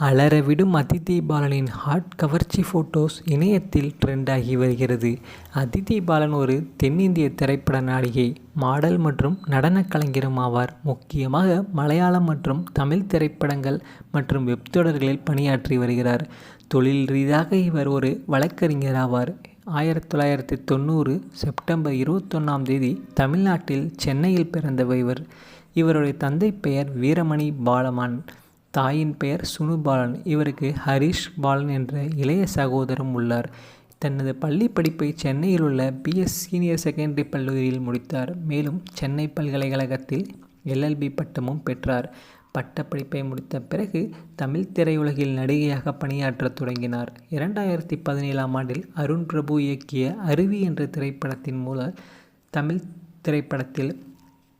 அலறவிடும் அதித்தி பாலனின் ஹாட் கவர்ச்சி ஃபோட்டோஸ் இணையத்தில் ட்ரெண்டாகி வருகிறது. அதித்தி பாலன் ஒரு தென்னிந்திய திரைப்பட நடிகை மாடல் மற்றும் நடனக் கலைஞரும் ஆவார். முக்கியமாக மலையாளம் மற்றும் தமிழ் திரைப்படங்கள் மற்றும் வெப்தொடர்களில் பணியாற்றி வருகிறார். தொழில் ரீதியாக இவர் ஒரு வழக்கறிஞர் ஆவார். ஆயிரத்தி தொள்ளாயிரத்தி தொண்ணூறு செப்டம்பர் இருபத்தொன்னாம் தேதி தமிழ்நாட்டில் சென்னையில் பிறந்தவர் இவர். இவருடைய தந்தை பெயர் வீரமணி பாலமான். தாயின் பெயர் சுனு பாலன். இவருக்கு ஹரிஷ் பாலன் என்ற இளைய சகோதரம் உள்ளார். தனது பள்ளி படிப்பை சென்னையில் உள்ள பிஎஸ் சீனியர் செகண்டரி கல்லூரியில் முடித்தார். மேலும் சென்னை பல்கலைக்கழகத்தில் எல்எல்பி பட்டமும் பெற்றார். பட்டப்படிப்பை முடித்த பிறகு தமிழ் திரையுலகில் நடிகையாக பணியாற்றத் தொடங்கினார். இரண்டாயிரத்தி பதினேழாம் ஆண்டில் அருண் பிரபு இயக்கிய அருவி என்ற திரைப்படத்தின் மூலம் தமிழ் திரைப்படத்தில்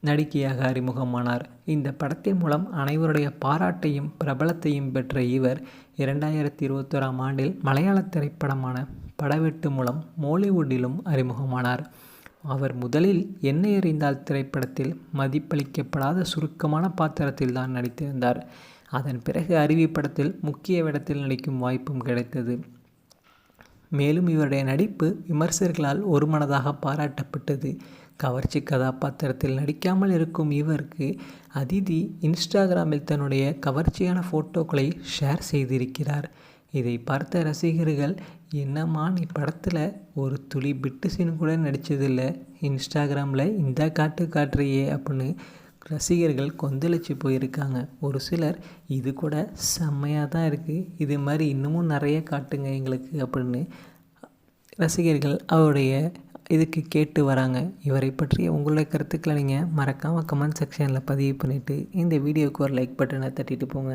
நடிகையாக அறிமுகமானார். இந்த படத்தின் மூலம் அனைவருடைய பாராட்டையும் பிரபலத்தையும் பெற்ற இவர் இரண்டாயிரத்தி இருபத்தோராம் ஆண்டில் மலையாள திரைப்படமான படவெட்டு மூலம் மோலிவுட்டிலும் அறிமுகமானார். அவர் முதலில் என்னை அறிந்தால் திரைப்படத்தில் மதிப்பளிக்கப்படாத சுருக்கமான பாத்திரத்தில் தான் நடித்திருந்தார். அதன் பிறகு அருவி படத்தில் முக்கிய வேடத்தில் நடிக்கும் வாய்ப்பும் கிடைத்தது. மேலும் இவருடைய நடிப்பு விமர்சகர்களால் ஒருமனதாக பாராட்டப்பட்டது. கவர்ச்சி கதாபாத்திரத்தில் நடிக்காமல் இருக்கும் இவருக்கு அதிதி இன்ஸ்டாகிராமில் தன்னுடைய கவர்ச்சியான ஃபோட்டோக்களை ஷேர் செய்திருக்கிறார். இதை பார்த்த ரசிகர்கள் என்னம்மா நீ படத்தில் ஒரு துளி பிட்டு சீன் கூட நடித்ததில்லை இன்ஸ்டாகிராமில் இந்த காட்டு காட்டுறியே அப்படின்னு ரசிகர்கள் கொந்தளிச்சு போயிருக்காங்க. ஒரு சிலர் இது கூட செம்மையாக தான் இருக்குது இது மாதிரி இன்னமும் நிறைய காட்டுங்க எங்களுக்கு அப்படின்னு ரசிகர்கள் அவருடைய இதுக்கு கேட்டு வராங்க. இவரை பற்றிய உங்களுடைய கருத்துக்களை நீங்கள் மறக்காமல் கமெண்ட் செக்ஷனில் பதிவு பண்ணிவிட்டு இந்த வீடியோவுக்கு ஒரு லைக் பட்டனை தட்டிட்டு போங்க.